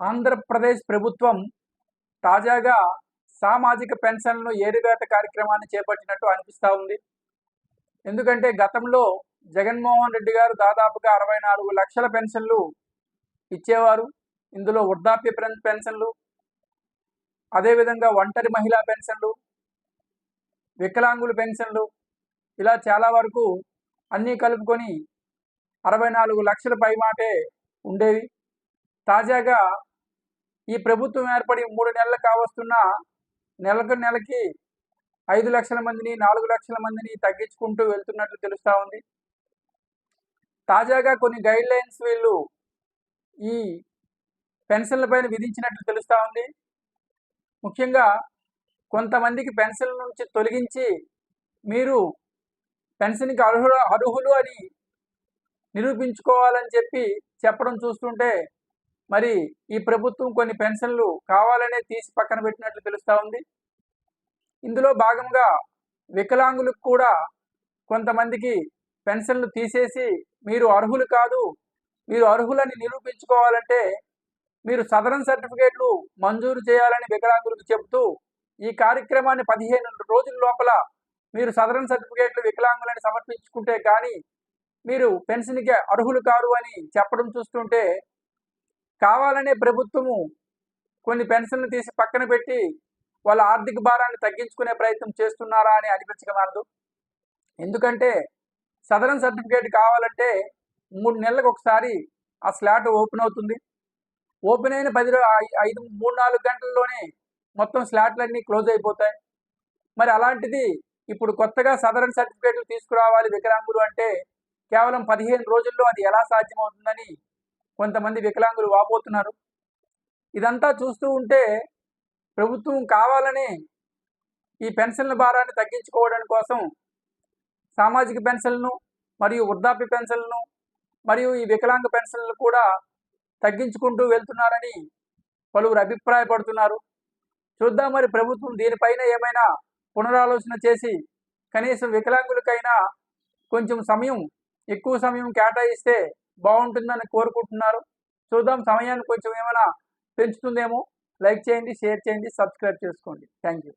ఆంధ్రప్రదేశ్ ప్రభుత్వం తాజాగా సామాజిక పెన్షన్లను ఏరువేత కార్యక్రమాన్ని చేపట్టినట్టు అనిపిస్తూ ఉంది. ఎందుకంటే గతంలో జగన్మోహన్ రెడ్డి గారు దాదాపుగా అరవై నాలుగు లక్షల పెన్షన్లు ఇచ్చేవారు. ఇందులో వృద్ధాప్య పెన్షన్లు అదేవిధంగా ఒంటరి మహిళా పెన్షన్లు వికలాంగుల పెన్షన్లు ఇలా చాలా వరకు అన్నీ కలుపుకొని అరవై నాలుగు లక్షల పైమాటే ఉండేవి. తాజాగా ఈ ప్రభుత్వం ఏర్పడి మూడు నెలలు కావస్తున్న నెలకు నెలకి ఐదు లక్షల మందిని నాలుగు లక్షల మందిని తగ్గించుకుంటూ వెళ్తున్నట్లు తెలుస్తూ ఉంది. తాజాగా కొన్ని గైడ్ లైన్స్ వీళ్ళు ఈ పెన్షన్ల పైన విధించినట్లు తెలుస్తూ ఉంది. ముఖ్యంగా కొంతమందికి పెన్షన్ నుంచి తొలగించి మీరు పెన్షన్కి అర్హులు అర్హులు అని నిరూపించుకోవాలని చెప్పి చెప్పడం చూస్తుంటే మరి ఈ ప్రభుత్వం కొన్ని పెన్షన్లు కావాలనే తీసి పక్కన పెట్టినట్లు తెలుస్తూ ఉంది. ఇందులో భాగంగా వికలాంగులకు కూడా కొంతమందికి పెన్షన్లు తీసేసి మీరు అర్హులు కాదు మీరు అర్హులని నిరూపించుకోవాలంటే మీరు సదరన్ సర్టిఫికేట్లు మంజూరు చేయాలని వికలాంగులకు చెబుతూ ఈ కార్యక్రమాన్ని పదిహేను రోజుల లోపల మీరు సదరన్ సర్టిఫికేట్లు వికలాంగులని సమర్పించుకుంటే కానీ మీరు పెన్షన్కి అర్హులు కారు అని చెప్పడం చూస్తుంటే కావాలనే ప్రభుత్వము కొన్ని పెన్షన్లు తీసి పక్కన పెట్టి వాళ్ళ ఆర్థిక భారాన్ని తగ్గించుకునే ప్రయత్నం చేస్తున్నారా అని అనిపించగలదు ఎందుకంటే సదరన్ సర్టిఫికేట్ కావాలంటే మూడు నెలలకు ఒకసారి ఆ స్లాట్ ఓపెన్ అవుతుంది. ఓపెన్ అయిన పది ఐ- ఐదు మూడు నాలుగు గంటల్లోనే మొత్తం స్లాట్లన్నీ క్లోజ్ అయిపోతాయి. మరి అలాంటిది ఇప్పుడు కొత్తగా సదరన్ సర్టిఫికేట్లు తీసుకురావాలి వికలాంగులు అంటే కేవలం పదిహేను రోజుల్లో అది ఎలా సాధ్యమవుతుందని కొంతమంది వికలాంగులు వాపోతున్నారు. ఇదంతా చూస్తూ ఉంటే ప్రభుత్వం కావాలని ఈ పెన్షన్ల భారాన్ని తగ్గించుకోవడం కోసం సామాజిక పెన్షన్లను మరియు వృద్ధాప్య పెన్షన్లను మరియు ఈ వికలాంగ పెన్షన్లు కూడా తగ్గించుకుంటూ వెళ్తున్నారని పలువురు అభిప్రాయపడుతున్నారు. చూద్దాం మరి ప్రభుత్వం దీనిపైన ఏమైనా పునరాలోచన చేసి కనీసం వికలాంగులకైనా కొంచెం సమయం ఎక్కువ సమయం కేటాయిస్తే బాగుంటుందని కోరుకుంటున్నారు. చూద్దాం సమయాన్ని కొంచెం ఏమైనా పెంచుతుందేమో. లైక్ చేయండి షేర్ చేయండి సబ్స్క్రైబ్ చేసుకోండి. Thank you.